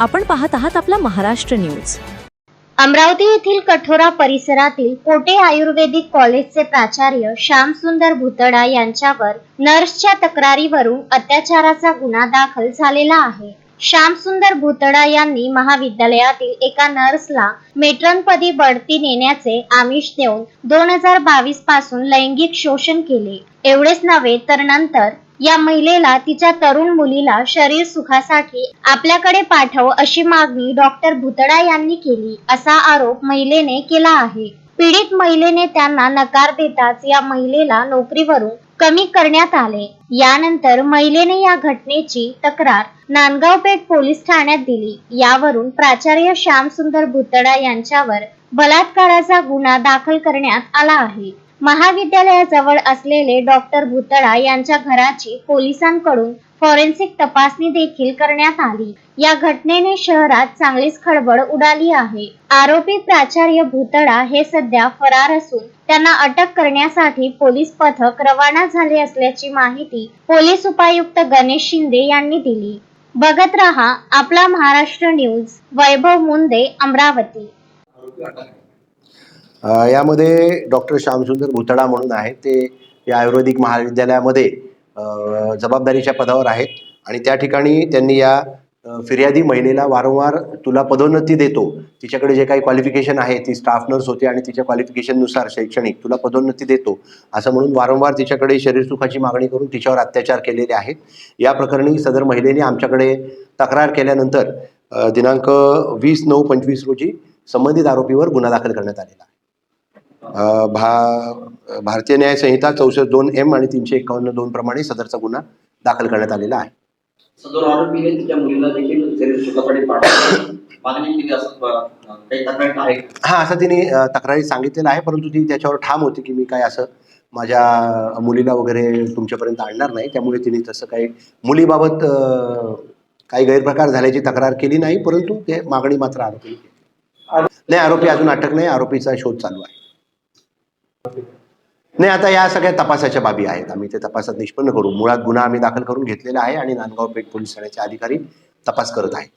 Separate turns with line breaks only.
आपण पाहत आहात आपला महाराष्ट्र न्यूज.
अमरावती येथील कठोरा परिसरातील कोटे आयुर्वेदिक कॉलेजचे प्राचार्य श्यामसुंदर भुतडा यांच्यावर नर्सच्या तक्रारीवरून अत्याचाराचा गुन्हा दाखल झालेला आहे. श्यामसुंदर भुतडा यांनी महाविद्यालयातील एका नर्सला मेट्रनपदी बढती नेण्याचे आमिष देऊन दोन हजार बावीसपासून लैंगिक शोषण केले. एवढेच नव्हे तर नंतर या महिलेला तिच्या तरुण मुलीला शरीर सुखासाठी आपल्याकडे पाठव अशी मागणी डॉक्टर भुतडा यांनी केली असा आरोप महिलेने केला आहे. पीडित महिलेने त्यांना नकार देताच या महिलेला नोकरीवरून कमी करण्यात आले. यानंतर महिलेने या घटनेची तक्रार नांदगाव पेठ पोलीस ठाण्यात दिली. यावरून प्राचार्य श्यामसुंदर भुतडा यांच्यावर बलात्काराचा गुन्हा दाखल करण्यात आला आहे. महाविद्यालयाजवळ असलेले डॉक्टर भुतळा यांच्या घराची पोलिसांकडून फॉरेन्सिक तपासणी देखील करण्यात आली. या घटनेने शहरात चांगलीच खळबळ उडाली आहे. आरोपी प्राचार्य भुतळा हे सध्या फरार असून त्यांना अटक करण्यासाठी पोलीस पथक रवाना झाले असल्याची माहिती पोलीस उपायुक्त गणेश शिंदे यांनी दिली. बघत रहा आपला महाराष्ट्र न्यूज वैभव मुंदे अमरावती.
यामध्ये डॉक्टर श्यामसुंदर भुतडा म्हणून आहेत. ते या आयुर्वेदिक महाविद्यालयामध्ये जबाबदारीच्या पदावर आहेत. आणि त्या ठिकाणी त्यांनी या फिर्यादी महिलेला वारंवार तुला पदोन्नती देतो. तिच्याकडे जे काही क्वालिफिकेशन आहे ती स्टाफ नर्स होते आणि तिच्या क्वालिफिकेशननुसार शैक्षणिक तुला पदोन्नती देतो. असं म्हणून वारंवार तिच्याकडे शरीरसुखाची मागणी करून तिच्यावर अत्याचार केलेले आहेत. या प्रकरणी सदर महिलेने आमच्याकडे तक्रार केल्यानंतर दिनांक वीस नऊ पंचवीस रोजी संबंधित आरोपीवर गुन्हा दाखल करण्यात आलेला आहे. भा भारतीय न्याय संहिता चौसष्ट दोन एम आणि तीनशे एकावन्न दोन प्रमाणे सदरचा गुन्हा दाखल करण्यात आलेला आहे.
सदर आरोपीने तिच्या मुलीला देखील शरीर सुखासाठी पाठवलं. मागणी केली असं प- काही तक्रार आहे?
हां असं तिने अ, तक्रारीत सांगितलेलं आहे परंतु ती त्याच्यावर ठाम होती की मी काय असं माझ्या मुलीला वगैरे तुमच्यापर्यंत आणणार नाही. त्यामुळे तिने तसं काही मुलीबाबत काही गैरप्रकार झाल्याची तक्रार केली नाही परंतु ते मागणी मात्र आरोपीने केली. नाही आरोपी अजून अटक नाही आरोपीचा शोध चालू आहे. नाही आता या सगळ्या तपासाच्या बाबी आहेत. आम्ही ते तपासात निष्पन्न करू. मुळात गुन्हा आम्ही दाखल करून घेतलेला आहे आणि नांदगाव पेठ पोलीस ठाण्याचे अधिकारी तपास करत आहेत.